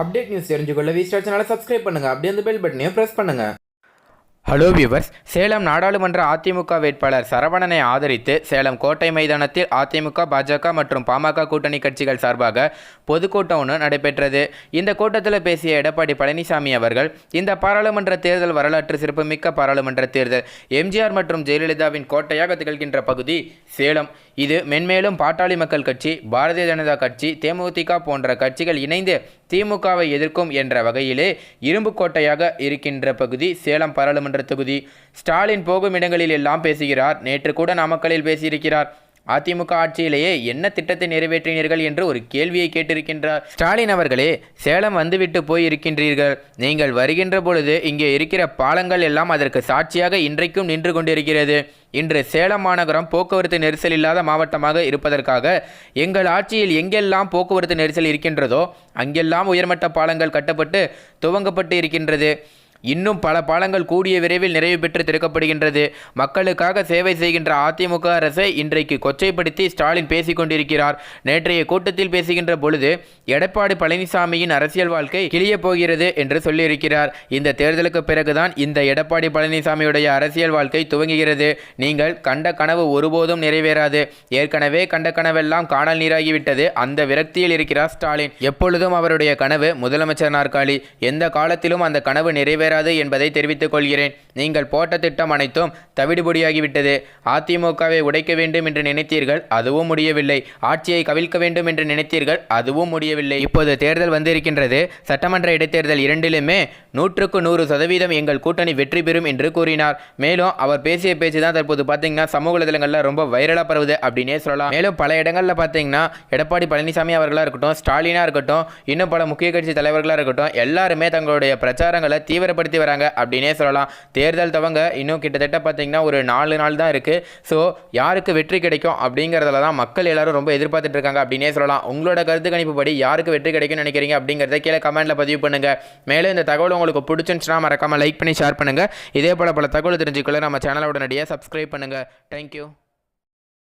Update news தெரிஞ்சுக்கொள்ள V star சேனலை subscribe பண்ணுங்கள் அப்படியே அந்த பெல் பட்டனையும் ப்ரெஸ் பண்ணுங்கள் ஹலோ வியூவர்ஸ் சேலம் நாடாளுமன்ற அதிமுக வேட்பாளர் சரவணனை ஆதரித்து சேலம் கோட்டை மைதானத்தில் அதிமுக பாஜக மற்றும் பாமக கூட்டணி கட்சிகள் சார்பாக பொதுக்கூட்டம் ஒன்று நடைபெற்றது. இந்த கூட்டத்தில் பேசிய எடப்பாடி பழனிசாமி அவர்கள் இந்த பாராளுமன்ற தேர்தல் வரலாற்று சிறப்புமிக்க பாராளுமன்ற தேர்தல் எம்ஜிஆர் மற்றும் ஜெயலலிதாவின் கோட்டையாக திகழ்கின்ற பகுதி சேலம். இது மென்மேலும் பாட்டாளி மக்கள் கட்சி பாரதிய ஜனதா கட்சி தேமுதிக போன்ற கட்சிகள் இணைந்து திமுகவை எதிர்க்கும் என்ற வகையிலே இரும்பு கோட்டையாக இருக்கின்ற பகுதி சேலம் பாராளுமன்ற தொகுதி. ஸ்டாலின் போகும் இடங்களில் எல்லாம் பேசுகிறார். நேற்று கூட நாமக்கலில் பேசியிருக்கிறார். அதிமுக ஆட்சியிலேயே என்ன திட்டத்தை நிறைவேற்றினீர்கள் என்று ஒரு கேள்வியை கேட்டிருக்கின்றார். ஸ்டாலின் அவர்களே சேலம் வந்துவிட்டு போய் இருக்கின்றீர்கள் நீங்கள் வருகின்ற பொழுது இங்கே இருக்கிற பாலங்கள் எல்லாம் அதற்கு சாட்சியாக இன்றைக்கும் நின்று கொண்டிருக்கிறது. இன்று சேலம் மாநகரம் போக்குவரத்து நெரிசல் இல்லாத மாவட்டமாக இருப்பதற்காக எங்கள் ஆட்சியில் எங்கெல்லாம் போக்குவரத்து நெரிசல் இருக்கின்றதோ அங்கெல்லாம் உயர்மட்ட பாலங்கள் கட்டப்பட்டு துவங்கப்பட்டு இருக்கின்றது. இன்னும் பல பாலங்கள் கூடிய விரைவில் நிறைவு பெற்று திறக்கப்படுகின்றது. மக்களுக்காக சேவை செய்கின்ற அதிமுக அரசை இன்றைக்கு கொச்சைப்படுத்தி ஸ்டாலின் பேசிக் கொண்டிருக்கிறார். நேற்றைய கூட்டத்தில் பேசுகின்ற பொழுது எடப்பாடி பழனிசாமியின் அரசியல் வாழ்க்கை கிளிய போகிறது என்று சொல்லியிருக்கிறார். இந்த தேர்தலுக்கு பிறகுதான் இந்த எடப்பாடி பழனிசாமியுடைய அரசியல் வாழ்க்கை துவங்குகிறது. நீங்கள் கண்ட கனவு ஒருபோதும் நிறைவேறாது. ஏற்கனவே கண்ட கனவெல்லாம் காணல் நீராகிவிட்டது. அந்த விரக்தியில் இருக்கிறார் ஸ்டாலின். எப்பொழுதும் அவருடைய கனவு முதலமைச்சர் நாற்காலி. எந்த காலத்திலும் அந்த கனவு நிறைவேற நிறைவேறாது என்பதை தெரிவித்துக் கொள்கிறேன். நீங்கள் போட்ட திட்டம் அனைத்தும் தவிடுபொடியாகிவிட்டது. அதிமுகவை உடைக்க வேண்டும் என்று நினைத்தீர்கள் அதுவும் முடியவில்லை. ஆட்சியை கவிழ்க்க வேண்டும் என்று நினைத்தீர்கள் அதுவும் முடியவில்லை. இப்போது தேர்தல் வந்திருக்கின்றது. சட்டமன்ற இடைத்தேர்தல் இரண்டிலுமே நூற்றுக்கு நூறு சதவீதம் எங்கள் கூட்டணி வெற்றி பெறும் என்று கூறினார். மேலும் அவர் பேசிய பேச்சு தான் தற்போது பார்த்தீங்கன்னா சமூக வலைதளங்களில் ரொம்ப வைரலாக பரவுது அப்படின்னே சொல்லலாம். மேலும் பல இடங்களில் பார்த்தீங்கன்னா எடப்பாடி பழனிசாமி அவர்களாக இருக்கட்டும் ஸ்டாலினாக இருக்கட்டும் இன்னும் பல முக்கிய கட்சி தலைவர்களாக இருக்கட்டும் எல்லாருமே தங்களுடைய பிரச்சாரங்களை தீவிரப்படுத்தி வராங்க. அப்படின்னே சொல்லலாம். தேர்தல் துவங்க இன்னும் கிட்டத்தட்ட பார்த்தீங்கன்னா ஒரு நாலு நாள் தான் இருக்குது ஸோ யாருக்கு வெற்றி கிடைக்கும் அப்படிங்கிறதுல தான் மக்கள் எல்லாரும் ரொம்ப எதிர்பார்த்துட்டு இருக்காங்க. அப்படின்னே சொல்லலாம். உங்களோட கருத்து கணிப்புப்படி யாருக்கு வெற்றி கிடைக்கும்னு நினைக்கிறீங்க? அப்படிங்கிறத கீழே கமெண்ட்டில் பதிவு பண்ணுங்கள் மேலும் இந்த தகவல் உங்களுக்கு பிடிச்சிருந்துச்சுன்னா மறக்காமல் லைக் பண்ணி ஷேர் பண்ணுங்கள் இதே போல் பல தகவல் தெரிஞ்சுக்கொள்ள நம்ம சேனலை உடனடியாக சப்ஸ்கிரைப் பண்ணுங்கள் தேங்க்யூ